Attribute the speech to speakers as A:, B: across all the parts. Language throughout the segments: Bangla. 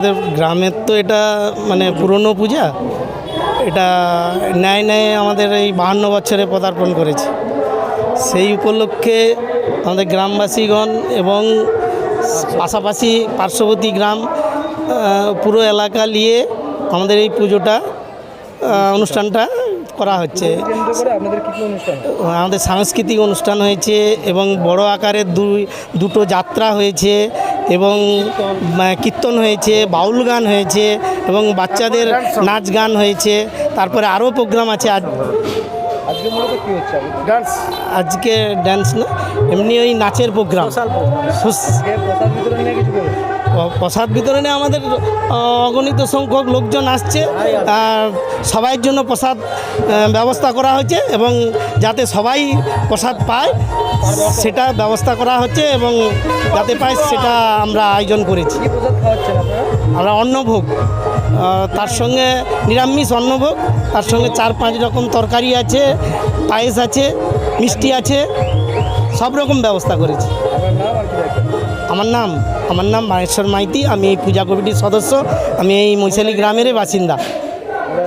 A: আমাদের গ্রামের তো এটা মানে পুরনো পূজা। এটা ন্যায় ন্যায় আমাদের এই বাহান্ন বছরে পদার্পণ করেছে। সেই উপলক্ষে আমাদের গ্রামবাসীগণ এবং পাশাপাশি পার্শ্ববর্তী গ্রাম পুরো এলাকা নিয়ে আমাদের এই পুজোটা অনুষ্ঠানটা করা হচ্ছে। আমাদের সাংস্কৃতিক অনুষ্ঠান হয়েছে এবং বড় আকারের দুই, দুটো যাত্রা হয়েছে। এবং কীর্তন হয়েছে বাউল গান হয়েছে এবং বাচ্চাদের নাচ গান হয়েছে। তারপরে আরও প্রোগ্রাম আছে আজ।
B: আজকে ডান্স
A: ড্যান্স না এমনি ওই নাচের প্রোগ্রাম।
B: প্রসাদ বিতরণ
A: আমাদের অগণিত সংখ্যক লোকজন আসছে। আর সবাইয়ের জন্য প্রসাদ ব্যবস্থা করা হয়েছে এবং যাতে সবাই প্রসাদ পায়, সেটা ব্যবস্থা করা হচ্ছে এবং যাতে পায় সেটা আমরা আয়োজন করেছি। আমরা অন্নভোগ তার সঙ্গে নিরামিষ অন্নভোগ, তার সঙ্গে চার পাঁচ রকম তরকারি আছে, পায়েস আছে, মিষ্টি আছে, সব রকম ব্যবস্থা করেছি। আমার নাম আমার নাম মাহেশ্বর মাইতি, আমি এই পূজা কমিটির সদস্য, আমি এই মৈশালী গ্রামেরই বাসিন্দা।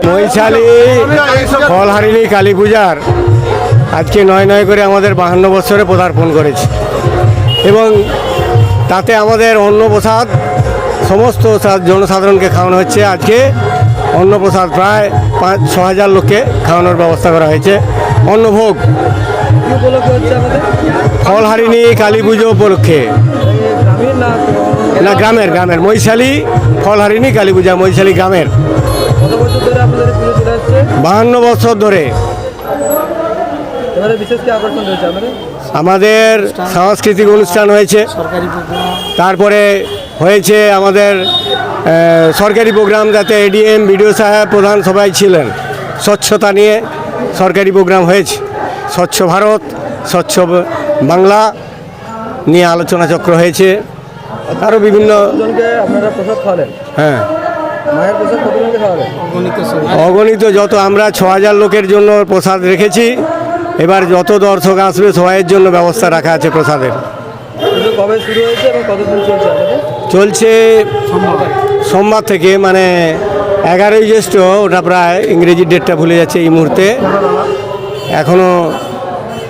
C: মৈশালী ফলহারিণী কালী পূজার। আজকে নয় নয় করে আমাদের বাহান্ন বছরে পদার্পণ করেছে। এবং তাতে আমাদের অন্নপ্রসাদ, সমস্ত জনসাধারণকে খাওয়ানো হচ্ছে। আজকে অন্নপ্রসাদ প্রায় পাঁচ, ছ হাজার লোককে খাওয়ানোর ব্যবস্থা করা হয়েছে। অন্নভোগ ফলহারিণী কালী পুজো উপলক্ষে।
B: না
C: গ্রামের গ্রামের। মৈশালী ফলহারিণী কালী পূজা মৈশালী গ্রামের। বাহান্ন বছর ধরে।
B: এবারে বিশেষ কি আকর্ষণ রয়েছে আমাদের
C: আমাদের সাংস্কৃতিক অনুষ্ঠান হয়েছে। তারপরে হয়েছে আমাদের সরকারি প্রোগ্রাম যাতে এডিএম বিডিও সাহেব প্রধান সবাই ছিলেন। স্বচ্ছতা নিয়ে সরকারি প্রোগ্রাম হয়েছে। স্বচ্ছ ভারত স্বচ্ছ বাংলা নিয়ে আলোচনা চক্র হয়েছে। আরও বিভিন্ন
B: আপনারা প্রসাদ খাওয়ালেন?
C: হ্যাঁ।
A: অগণিত
C: যত আমরা ছ হাজার লোকের জন্য প্রসাদ রেখেছি এবার যত দর্শক আসবে সবাইয়ের জন্য ব্যবস্থা রাখা আছে প্রসাদের।
B: কবে শুরু হয়েছে এবং কতদিন চলছে
C: চলছে সোমবার। থেকে মানে এগারোই জ্যৈষ্ঠ ওটা প্রায় ইংরেজি ডেটটা ভুলে যাচ্ছে এই মুহূর্তে। এখনও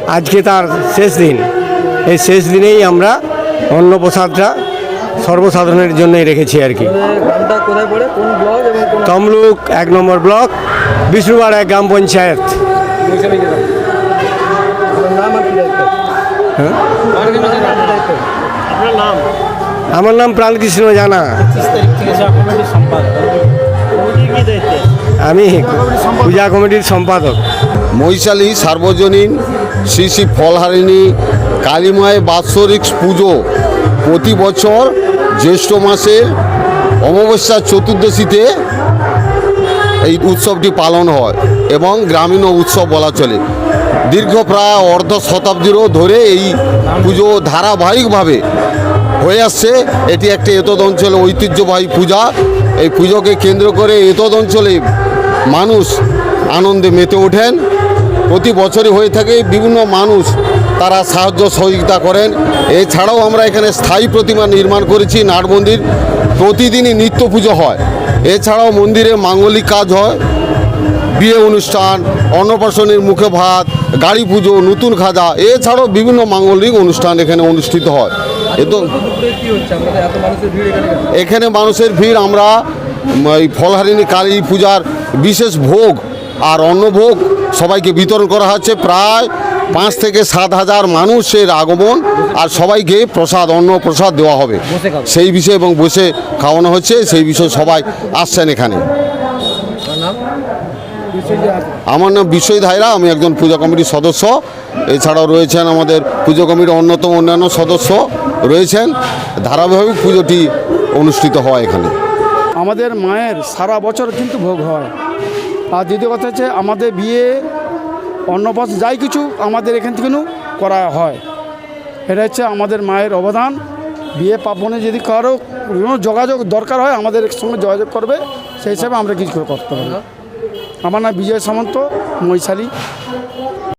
C: আজকে তার শেষ দিন। এই শেষ দিনেই আমরা অন্নপ্রসাদটা সর্বসাধারণের জন্যই রেখেছি আর কি। তমলুক এক নম্বর ব্লক, বিষ্ণুপাড়া গ্রাম পঞ্চায়েত। হ্যাঁ? আমার নাম প্রাণকৃষ্ণ জানা। আমি পূজা কমিটির সম্পাদক।
D: মৈশালী সার্বজনীন, শ্রী শ্রী ফলহারিণী, কালীমায় বাৎসরিক পুজো। প্রতি বছর জ্যৈষ্ঠ মাসে অমাবস্যা চতুর্দশীতে এই উৎসবটি পালন হয় এবং গ্রামীণ উৎসব বলা চলে। দীর্ঘ প্রায় অর্ধ শতাব্দীরও ধরে এই পুজো ধারাবাহিকভাবে হয়ে আসছে। এটি একটি এতদ অঞ্চলে ঐতিহ্যবাহী পূজা। এই পুজোকে কেন্দ্র করে এতদ অঞ্চলে মানুষ আনন্দে মেতে ওঠেন। প্রতি বছরই হয়ে থাকে বিভিন্ন মানুষ তারা সাহায্য সহযোগিতা করেন। এছাড়াও আমরা এখানে স্থায়ী প্রতিমা নির্মাণ করেছি, নাট মন্দির। প্রতিদিনই নিত্য পুজো হয়। এছাড়াও মন্দিরে মাঙ্গলিক কাজ হয়। বিয়ে অনুষ্ঠান, অন্নপ্রাশনের মুখে ভাত, গাড়ি পুজো, নতুন খাজা, এছাড়াও বিভিন্ন মাঙ্গলিক অনুষ্ঠান এখানে অনুষ্ঠিত হয়।
B: এত এখানে
D: মানুষের ভিড়, আমরা এই ফলহারিণী কালী পূজার বিশেষ ভোগ আর অন্নভোগ সবাইকে বিতরণ করা হচ্ছে। প্রায় পাঁচ থেকে সাত হাজার মানুষের আগমন আর সবাইকে প্রসাদ অন্ন প্রসাদ দেওয়া হবে। সেই বিষয়ে এবং বসে খাওয়ানো হচ্ছে সেই বিষয়ে সবাই আসছেন এখানে। আমার নাম বিশ্বই ধাইরা আমি একজন পূজা কমিটির সদস্য। এছাড়াও রয়েছেন আমাদের পুজো কমিটির অন্যতম অন্যান্য সদস্য রয়েছেন। ধারাবাহিক পুজোটি অনুষ্ঠিত হয় এখানে।
E: আমাদের মায়ের সারা বছর কিন্তু ভোগ হয়। আর দ্বিতীয় কথা হচ্ছে আমাদের বিয়ে অন্নপ্রাশ যাই কিছু আমাদের এখান থেকে করা হয়। এটা হচ্ছে আমাদের মায়ের অবদান। বিয়ে পাবনে যদি কারও কোনো যোগাযোগ দরকার হয়, আমাদের সঙ্গে যোগাযোগ করবে। সেই হিসাবে আমরা কিছু করতে হবে আমার নাম বিজয় সামন্ত মৈশালী